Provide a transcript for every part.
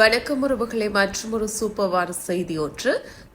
வணக்கம் உறவுகளை மற்றும் ஒரு சூப்பர் வார செய்தி ஒன்று.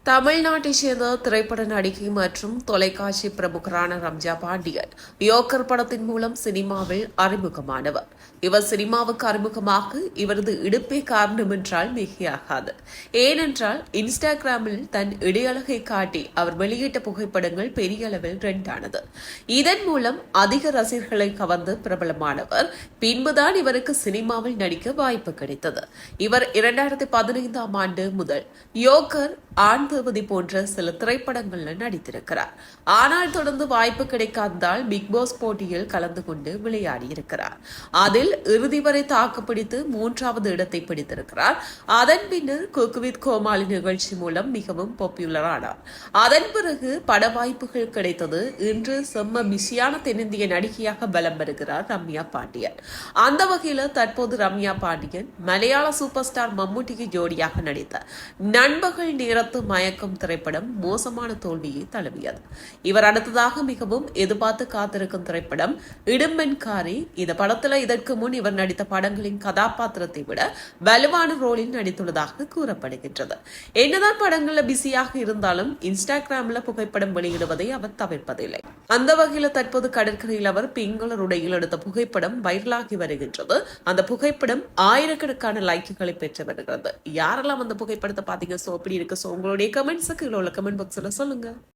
தமிழ்நாட்டை சேர்ந்த திரைப்பட நடிகை மற்றும் தொலைக்காட்சி பிரமுகரான ரம்ஜா பாண்டியன் யோக்கர் படத்தின் மூலம் சினிமாவில் அறிமுகமானவர். இவர் சினிமாவுக்கு அறிமுகமாக இவரது இடுப்பே காரணம் என்றால் மிகையாகாது. ஏனென்றால் இன்ஸ்டாகிராமில் தன் இடையழகை காட்டி அவர் வெளியிட்ட புகைப்படங்கள் பெரிய அளவில் ட்ரெண்டானது இதன் மூலம் அதிக ரசிகர்களை கவர்ந்து பிரபலமானவர். பின்புதான் இவருக்கு சினிமாவில் நடிக்க வாய்ப்பு கிடைத்தது. இவர் இரண்டாயிரத்தி பதினைந்தாம் ஆண்டு முதல் யோக்கர் ஆண் தேவதி போன்ற சில திரைப்படங்கள்ல நடித்திருக்கிறார். ஆனால் தொடர்ந்து வாய்ப்பு கிடைக்காததால் பிக் பாஸ் போட்டியில் கலந்து கொண்டு விளையாடி இருக்கிறார் அதில் இறுதி வரை தாக்குப்பிடித்து மூன்றாவது இடத்தை பிடித்திருக்கிறார். அதன் பின்னர் குக் வித் கோமாளி நிகழ்ச்சி மூலம் மிகவும் பாப்புலர் ஆனார். அதன் பிறகு பட வாய்ப்புகள் கிடைத்தது இன்று செம்ம பிஸியான தென்னிந்திய நடிகையாக பலம் பெறுகிறார் ரம்யா பாண்டியன். அந்த வகையில தற்போது ரம்யா பாண்டியன் மலையாள சூப்பர் ஸ்டார் மம்முட்டிக்கு ஜோடியாக நடித்தார். நண்பகல் நேரத்து மய மயக்கம் திரைப்படம் மோசமான தோல்வியை தழுவியது. இவர் அடுத்ததாக மிகவும் எதிர்பார்த்து காத்திருக்கும் திரைப்படம் இடும்பெண்காரி. இந்த படத்துல இதற்கு முன் இவர் நடித்த படங்களின் கதாபாத்திரத்தை விட வலுவான ரோலில் நடித்துள்ளதாக கூறப்படுகின்றது. என்னதான் படங்கள்ல பிஸியாக இருந்தாலும் இன்ஸ்டாகிராம்ல புகைப்படம் வெளியிடுவதை அவர் தவிர்ப்பதில்லை. அந்த வகையில தற்போது கடற்கரையில் அவர் பிங்களர் உடையில் எடுத்த புகைப்படம் வைரலாகி வருகின்றது. அந்த புகைப்படம் ஆயிரக்கணக்கான லைக்குகளை பெற்று வருகிறது. யாரெல்லாம் அந்த புகைப்படத்தை பாத்தீங்க சோ அப்படி இருக்கு? சோ உங்களுடைய கமெண்ட்ஸுக்கு உள்ள கமெண்ட் பாக்ஸில் சொல்லுங்க.